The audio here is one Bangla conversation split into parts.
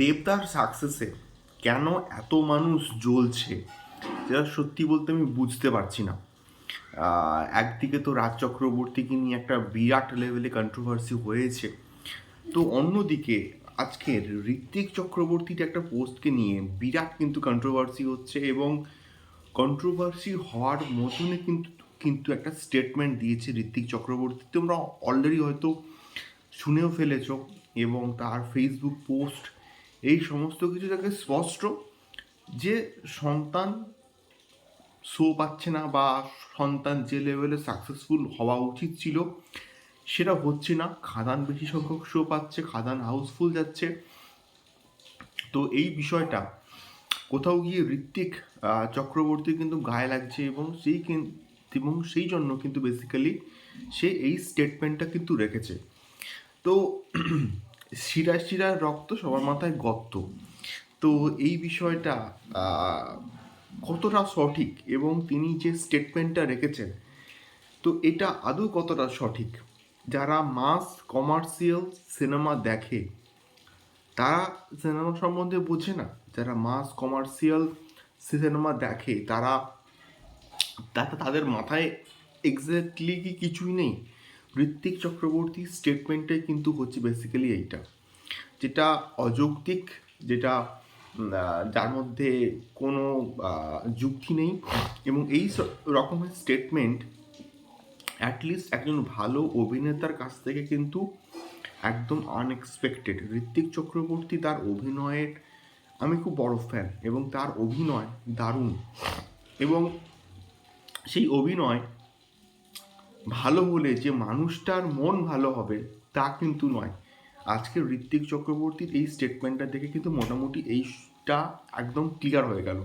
দেবদার সাকসেসে কেন এত মানুষ জ্বলছে যেটা সত্যি বলতে আমি বুঝতে পারছি না। একদিকে তো রাজ চক্রবর্তীকে নিয়ে একটা বিরাট লেভেলে কন্ট্রোভার্সি হয়েছে, তো অন্যদিকে আজকের ঋত্বিক চক্রবর্তীর একটা পোস্টকে নিয়ে বিরাট কিন্তু কন্ট্রোভার্সি হচ্ছে এবং কন্ট্রোভার্সি হওয়ার মতনে কিন্তু কিন্তু একটা স্টেটমেন্ট দিয়েছে ঋত্বিক চক্রবর্তী। তোমরা অলরেডি হয়তো শুনেও ফেলেছ এবং তার ফেসবুক পোস্ট এই সমস্ত কিছু তাকে স্পষ্ট যে সন্তান শো পাচ্ছে না বা সন্তান যে লেভেলে সাকসেসফুল হওয়া উচিত ছিল, সেটা হচ্ছে না। খাদান বেশি সংখ্যক শো পাচ্ছে, খাদান হাউসফুল যাচ্ছে। তো এই বিষয়টা কোথাও গিয়ে ঋত্বিক চক্রবর্তী কিন্তু গায়ে লাগছে এবং সেই এবং সেই জন্য কিন্তু বেসিক্যালি সে এই স্টেটমেন্টটা কিন্তু রেখেছে। তো শিরা শিরার রক্ত সবার মাথায় গর্ত। তো এই বিষয়টা কতটা সঠিক এবং তিনি যে স্টেটমেন্টটা রেখেছেন, তো এটা আদৌ কতটা সঠিক? যারা মাস কমার্শিয়াল সিনেমা দেখে, তারা সিনেমা সম্বন্ধে বোঝে না। যারা মাস কমার্শিয়াল সিনেমা দেখে, তারা তাদের মাথায় এক্স্যাক্টলি কি কিছুই নেই। ঋত্বিক চক্রবর্তী স্টেটমেন্টটাই কিন্তু হচ্ছে বেসিক্যালি এইটা। যেটা অযৌক্তিক, যেটা যার মধ্যে কোনো যুক্তি নেই এবং এই রকমের স্টেটমেন্ট অ্যাটলিস্ট একজন ভালো অভিনেতার কাছ থেকে কিন্তু একদম আনএক্সপেক্টেড ঋত্বিক চক্রবর্তী তার অভিনয়ের, আমি খুব বড় ফ্যান এবং তার অভিনয় দারুণ। এবং সেই অভিনয় ভালো হলে যে মানুষটার মন ভালো হবে, তা কিন্তু নয়। আজকে ঋত্বিক চক্রবর্তীর এই স্টেটমেন্টটা দেখে কিন্তু মোটামুটি এইটা একদম ক্লিয়ার হয়ে গেল।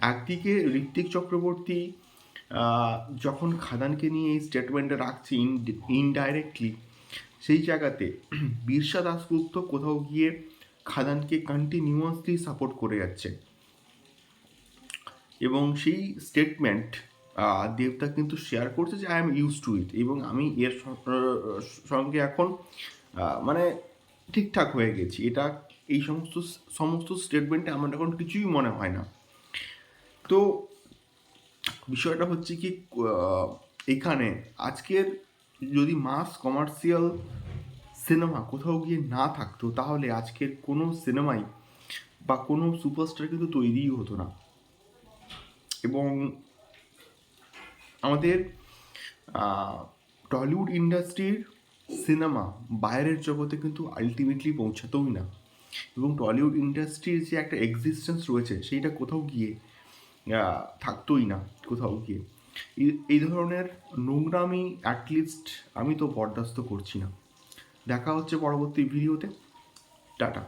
একদিকে ঋত্বিক চক্রবর্তী যখন খাদানকে নিয়ে এই স্টেটমেন্টটা রাখছে ইনডাইরেক্টলি সেই জায়গাতে বীরসা দাসগুপ্ত কোথাও গিয়ে খাদানকে কন্টিনিউয়াসলি সাপোর্ট করে যাচ্ছে। এবং সেই স্টেটমেন্ট দেবতা কিন্তু শেয়ার করছে যে I am use to it এবং আমি এর সঙ্গে এখন মানে ঠিকঠাক হয়ে গেছি। এটা এই সমস্ত সমস্ত স্টেটমেন্টে আমার এখন কিছুই মনে হয় না। তো বিষয়টা হচ্ছে কি এখানে আজকের যদি মাস কমার্শিয়াল সিনেমা কোথাও গিয়ে না থাকতো, তাহলে আজকের কোনো সিনেমাই বা কোনো সুপারস্টার কিন্তু তৈরিই হতো না। এবং আমাদের টলিউড ইন্ডাস্ট্রির সিনেমা বাইরের জগতে কিন্তু আলটিমেটলি পৌঁছাতোই না। এবং টলিউড ইন্ডাস্ট্রির যে একটা এক্সিস্টেন্স রয়েছে, সেইটা কোথাও গিয়ে থাকতোই না, কোথাও গিয়ে। এই ধরনের নোংরামি অ্যাটলিস্ট আমি তো বরদাস্ত করছি না। দেখা হচ্ছে পরবর্তী ভিডিওতে টাটা।